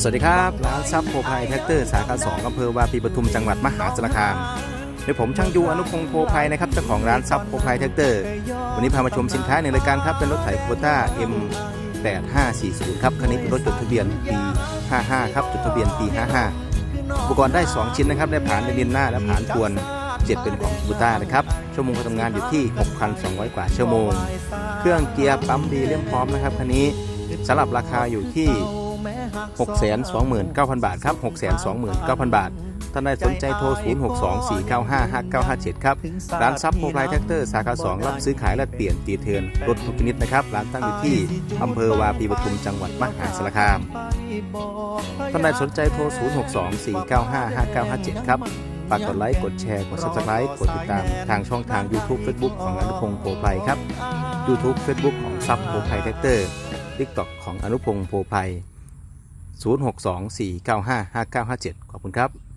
สวัสดีครับร้านซับโพไพแท็กเตอร์สาขา2องอำเภอวาปีปทุมจังหวัดมหาสารคามโดยผมช่างยูอนุพงศ์โพไพนะครับเจ้าของร้านซับโพไพแท็กเตอร์วันนี้พามาชมสินค้าในรายการครับเป็นรถไถโคต้า M 8540ครับคันนี้เป็นรถจดทะเบียนปี55ครับจดทะเบียนปี55อุปกรณ์ได้ 2 ชิ้นนะครับได้ผานในดินหน้าและผานทวน7เป็นของบูต้านะครับชั่วโมงการทำงานอยู่ที่ 6,200 กว่าชั่วโมง เครื่องเกียร์ปั๊มดีเลี่ยมพร้อมนะครับคันนี้สำหรับราคาอยู่ที่ 629,000 บาทครับ 629,000 บาท ท่านใดสนใจโทร 0624955957 ครับ ร้านซับโมบายแท็กเตอร์สาขา 2 รับซื้อขายและเปลี่ยนตีเทินรถทุกชนิดนะครับ ร้านตั้งอยู่ที่อำเภอวาปีปทุมจังหวัดมหาสารคาม ท่านใดสนใจโทร 0624955957 ครับฝากกดไลค์ กดแชร์ กด subscribe กดติดตามทางช่องทาง YouTube Facebook ของอนุพงศ์โพไพครับ YouTube Facebook ของซับโพไพแท็กเตอร์ TikTok ของอนุพงศ์โพไพ 0624955957 ขอบคุณครับ